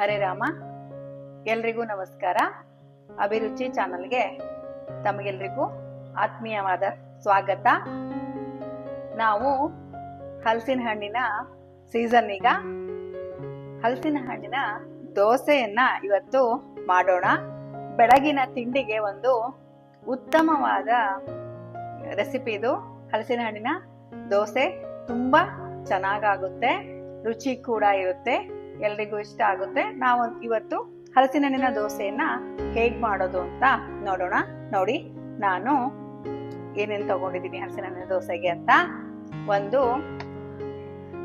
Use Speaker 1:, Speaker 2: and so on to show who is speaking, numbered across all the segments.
Speaker 1: ಹರೇ ರಾಮ. ಎಲ್ರಿಗೂ ನಮಸ್ಕಾರ. ಅಭಿರುಚಿ ಚಾನಲ್ಗೆ ತಮಗೆಲ್ರಿಗೂ ಆತ್ಮೀಯವಾದ ಸ್ವಾಗತ. ನಾವು ಹಲಸಿನ ಹಣ್ಣಿನ ಸೀಸನ್ ಈಗ. ಹಲಸಿನ ಹಣ್ಣಿನ ದೋಸೆಯನ್ನ ಇವತ್ತು ಮಾಡೋಣ. ಬೆಳಗಿನ ತಿಂಡಿಗೆ ಒಂದು ಉತ್ತಮವಾದ ರೆಸಿಪಿ ಇದು. ಹಲಸಿನ ಹಣ್ಣಿನ ದೋಸೆ ತುಂಬಾ ಚೆನ್ನಾಗಾಗುತ್ತೆ, ರುಚಿ ಕೂಡ ಇರುತ್ತೆ. ಎಲ್ರಿಗೂ ಇಷ್ಟ ಆಗುತ್ತೆ. ನಾವು ಇವತ್ತು ಹಲಸಿನಣ್ಣಿನ ದೋಸೆಯನ್ನ ಹೇಗ್ ಮಾಡೋದು ಅಂತ ನೋಡೋಣ. ನೋಡಿ, ನಾನು ಏನೇನು ತಗೊಂಡಿದ್ದೀನಿ ಹಲಸಿನಣ್ಣಿನ ದೋಸೆಗೆ ಅಂತ. ಒಂದು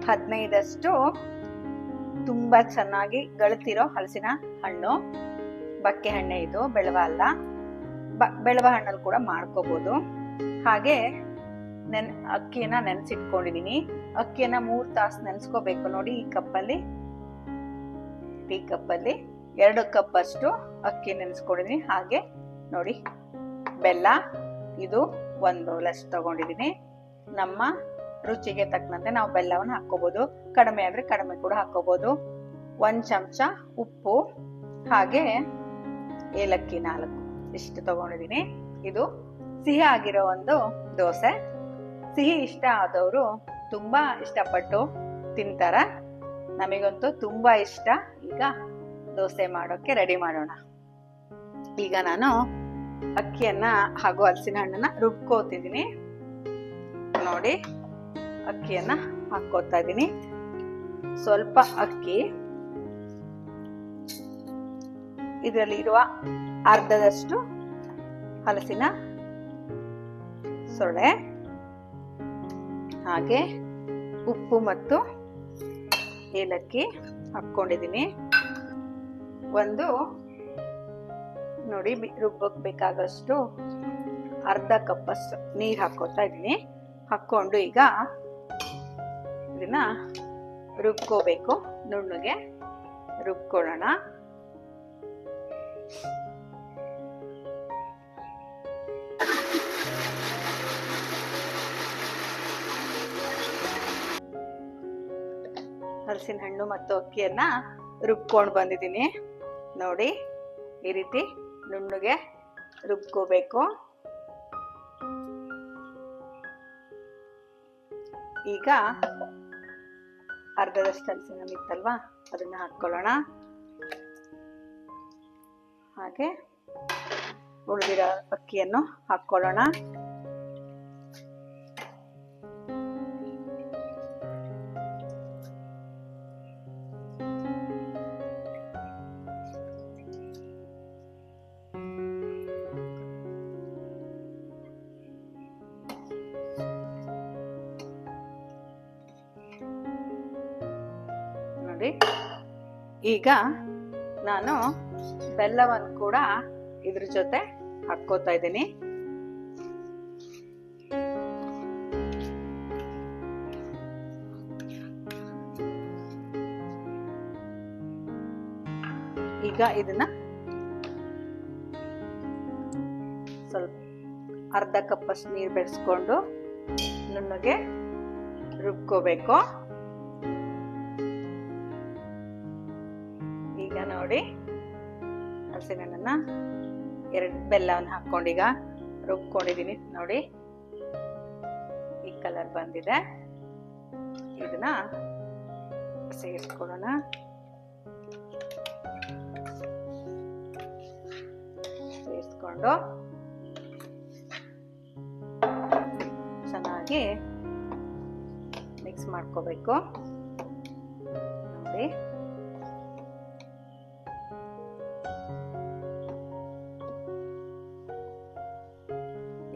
Speaker 1: ಹದಿನೈದಷ್ಟು ತುಂಬಾ ಚೆನ್ನಾಗಿ ಗಳತಿರೋ ಹಲಸಿನ ಹಣ್ಣು. ಬಕ್ಕೆ ಹಣ್ಣೆ ಇದು ಬೆಳವ ಅಲ್ಲ. ಬ- ಬೆಳವ ಹಣ್ಣಲ್ಲಿ ಕೂಡ ಮಾಡ್ಕೋಬಹುದು ಹಾಗೆ ನೆನ್, ಅಕ್ಕಿಯನ್ನ ನೆನೆಸಿಟ್ಕೊಂಡಿದ್ದೀನಿ ಅಕ್ಕಿಯನ್ನ ಮೂರ್ ತಾಸು ನೆನೆಸ್ಕೋಬೇಕು ನೋಡಿ ಈ ಕಪ್ಪಲ್ಲಿ. ಟೀ ಕಪ್ಪಲ್ಲಿ ಎರಡು ಕಪ್ ಅಷ್ಟು ಅಕ್ಕಿ ನೆನೆಸ್ಕೊಂಡಿದೀನಿ ಹಾಗೆ ನೋಡಿ, ಬೆಲ್ಲ, ಇದು ಒಂದು ಲಸ್ ತಗೊಂಡಿದ್ದೀನಿ. ನಮ್ಮ ರುಚಿಗೆ ತಕ್ಕಂತೆ ನಾವು ಬೆಲ್ಲವನ್ನು ಹಾಕೋಬಹುದು ಕಡಿಮೆ ಆದ್ರೆ ಕಡಿಮೆ ಕೂಡ ಹಾಕೋಬಹುದು ಒಂದು ಚಮಚ ಉಪ್ಪು, ಹಾಗೆ ಏಲಕ್ಕಿ ನಾಲ್ಕು ಇಷ್ಟು ತಗೊಂಡಿದ್ದೀನಿ. ಇದು ಸಿಹಿ ಆಗಿರೋ ಒಂದು ದೋಸೆ. ಸಿಹಿ ಇಷ್ಟ ಆದವರು ತುಂಬಾ ಇಷ್ಟಪಟ್ಟು ತಿಂತಾರ. ನಮಗಂತೂ ತುಂಬ ಇಷ್ಟ. ಈಗ ದೋಸೆ ಮಾಡೋಕೆ ರೆಡಿ ಮಾಡೋಣ. ಈಗ ನಾನು ಅಕ್ಕಿಯನ್ನ ಹಾಗೂ ಹಲಸಿನ ಹಣ್ಣನ್ನ ರುಬ್ಕೋತಿದ್ದೀನಿ ನೋಡಿ, ಅಕ್ಕಿಯನ್ನ ಹಾಕೋತಾ ಇದ್ದೀನಿ ಸ್ವಲ್ಪ ಅಕ್ಕಿ ಇದರಲ್ಲಿ ಇರುವ ಅರ್ಧದಷ್ಟು ಹಲಸಿನ ಸೊಳ್ಳೆ, ಹಾಗೆ ಉಪ್ಪು ಮತ್ತು ಏಲಕ್ಕಿ ಹಾಕ್ಕೊಂಡಿದ್ದೀನಿ. ಒಂದು, ನೋಡಿ, ಬಿ- ರುಬ್ಬಕ್ ಬೇಕಾಗಷ್ಟು ಅರ್ಧ ಕಪ್ಪಷ್ಟು ನೀರು ಹಾಕೋತಾ ಇದ್ದೀನಿ. ಹಾಕ್ಕೊಂಡು ಈಗ ಇದನ್ನ ರುಬ್ಕೋಬೇಕು. ನುಣ್ಣಗೆ ರುಬ್ಕೊಳ್ಳೋಣ. ಹಲಸಿನ ಹಣ್ಣು ಮತ್ತು ಅಕ್ಕಿಯನ್ನ ರುಬ್ಕೊಂಡು ಬಂದಿದ್ದೀನಿ. ನೋಡಿ, ಈ ರೀತಿ ನುಣ್ಣಗೆ ರುಬ್ಕೋಬೇಕು. ಈಗ ಅರ್ಧದಷ್ಟು ಹಲಸಿನ ಇತ್ತಲ್ವಾ, ಅದನ್ನ ಹಾಕ್ಕೊಳ್ಳೋಣ. ಹಾಗೆ ಉಳಿದಿರೋ ಅಕ್ಕಿಯನ್ನು ಹಾಕ್ಕೊಳ್ಳೋಣ. ನೋಡಿ ಈಗ ನಾನು ಬೆಲ್ಲವನ್ನು ಕೂಡ ಇದ್ರ ಜೊತೆ ಹಾಕೋತಾ ಇದ್ದೀನಿ. ಈಗ ಇದನ್ನ ಸ್ವಲ್ಪ ಅರ್ಧ ಕಪ್ಪಷ್ಟು ನೀರು ಬೆರೆಸ್ಕೊಂಡು ನುಣ್ಣಗೆ ರುಬ್ಕೋಬೇಕು. ನೋಡಿ. ಹಲಸಿನ ಎರಡು ಬೆಲ್ಲವನ್ನು ಹಾಕ್ಕೊಂಡೀಗ ರುಬ್ಕೊಂಡಿದ್ದೀನಿ ನೋಡಿ. ಈ ಕಲರ್ ಬಂದಿದೆ. ಇದನ್ನ ಸೇರಿಸ್ಕೊಳ್ಳೋಣ. ಸೇರಿಸ್ಕೊಂಡು ಚೆನ್ನಾಗಿ ಮಿಕ್ಸ್ ಮಾಡ್ಕೋಬೇಕು. ನೋಡಿ.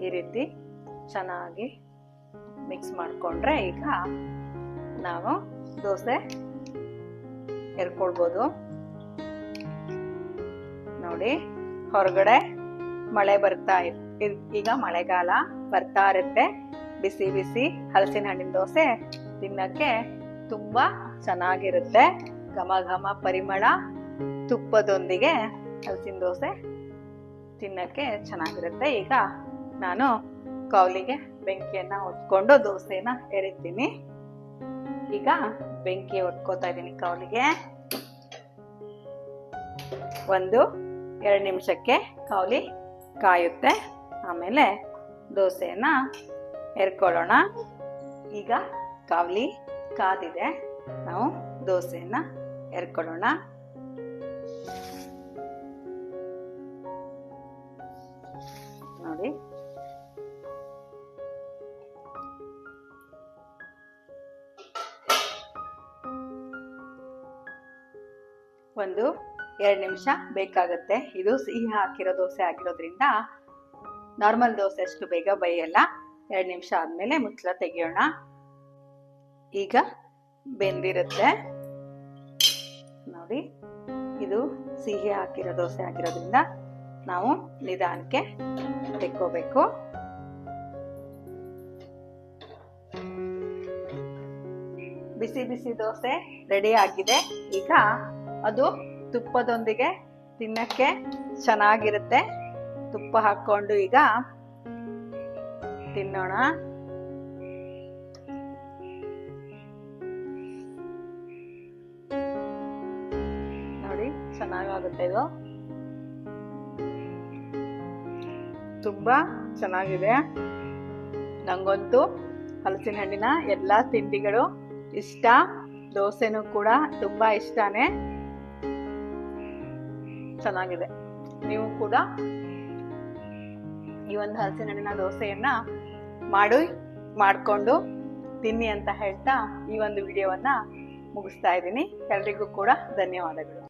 Speaker 1: ಈ ರೀತಿ ಚೆನ್ನಾಗಿ ಮಿಕ್ಸ್ ಮಾಡಿಕೊಂಡ್ರೆ ಈಗ ನಾವು ದೋಸೆ ಎರ್ಕೊಳ್ಬೋದು. ನೋಡಿ, ಹೊರಗಡೆ ಮಳೆ ಬರ್ತಾ ಈಗ ಮಳೆಗಾಲ ಬರ್ತಾ ಇರುತ್ತೆ. ಬಿಸಿ ಬಿಸಿ ಹಲಸಿನ ಹಣ್ಣಿನ ದೋಸೆ ತಿನ್ನಕ್ಕೆ ತುಂಬಾ ಚೆನ್ನಾಗಿರುತ್ತೆ. ಘಮ ಘಮ ಪರಿಮಳ ತುಪ್ಪದೊಂದಿಗೆ ಹಲಸಿನ ದೋಸೆ ತಿನ್ನಕ್ಕೆ ಚೆನ್ನಾಗಿರುತ್ತೆ. ಈಗ ನಾನು ಕೌಲಿಗೆ ಬೆಂಕಿಯನ್ನ ಹೊತ್ಕೊಂಡು ದೋಸೆನ ಎರಿತೀನಿ. ಈಗ ಬೆಂಕಿ ಹೊತ್ಕೋತಾ ಇದ್ದೀನಿ ಕೌಲಿಗೆ. ಒಂದು, ಎರಡು ನಿಮಿಷಕ್ಕೆ ಕೌಲಿ ಕಾಯುತ್ತೆ. ಆಮೇಲೆ ದೋಸೆಯನ್ನು ಎರ್ಕೊಳ್ಳೋಣ. ಈಗ ಕಾವಲಿ ಕಾದಿದೆ. ನಾವು ದೋಸೆಯನ್ನು ಎರ್ಕೊಳ್ಳೋಣ. ಒಂದು ಎರಡು ನಿಮಿಷ ಬೇಕಾಗುತ್ತೆ. ಇದು ಸಿಹಿ ಹಾಕಿರೋ ದೋಸೆ ಆಗಿರೋದ್ರಿಂದ ನಾರ್ಮಲ್ ದೋಸೆ ಅಷ್ಟು ಬೇಗ ಬೇಯಲ್ಲ. ಎರಡು ನಿಮಿಷ ಆದಮೇಲೆ ಮುಚ್ಚಳ ತೆಗೆಯೋಣ. ಈಗ ಬೆಂದಿರುತ್ತೆ. ನೋಡಿ, ಇದು ಸಿಹಿ ಹಾಕಿರೋ ದೋಸೆ ಆಗಿರೋದ್ರಿಂದ ನಾವು ನಿಧಾನಕ್ಕೆ ತೆಕ್ಕೋಬೇಕು. ಬಿಸಿ ಬಿಸಿ ದೋಸೆ ರೆಡಿ ಆಗಿದೆ. ಈಗ ಅದು ತುಪ್ಪದೊಂದಿಗೆ ತಿನ್ನಕ್ಕೆ ಚೆನ್ನಾಗಿರುತ್ತೆ. ತುಪ್ಪ ಹಾಕೊಂಡು ಈಗ ತಿನ್ನೋಣ. ನೋಡಿ, ಚೆನ್ನಾಗಾಗುತ್ತೆ ಇದು. ತುಂಬಾ ಚೆನ್ನಾಗಿದೆ. ನಂಗಂತೂ ಹಲಸಿನ ಹಣ್ಣಿನ ಎಲ್ಲ ತಿಂಡಿಗಳು ಇಷ್ಟ. ದೋಸೆನೂ ಕೂಡ ತುಂಬಾ ಇಷ್ಟನೇ. ಚೆನ್ನಾಗಿದೆ. ನೀವು ಕೂಡ ಈ ಒಂದು ಹಲಸಿನ ಹಣ್ಣಿನ ದೋಸೆಯನ್ನ ಮಾಡಿ, ಮಾಡಿಕೊಂಡು ತಿನ್ನಿ ಅಂತ ಹೇಳ್ತಾ ಈ ಒಂದು ವಿಡಿಯೋವನ್ನ ಮುಗಿಸ್ತಾ ಇದ್ದೀನಿ. ಎಲ್ರಿಗೂ ಕೂಡ ಧನ್ಯವಾದಗಳು.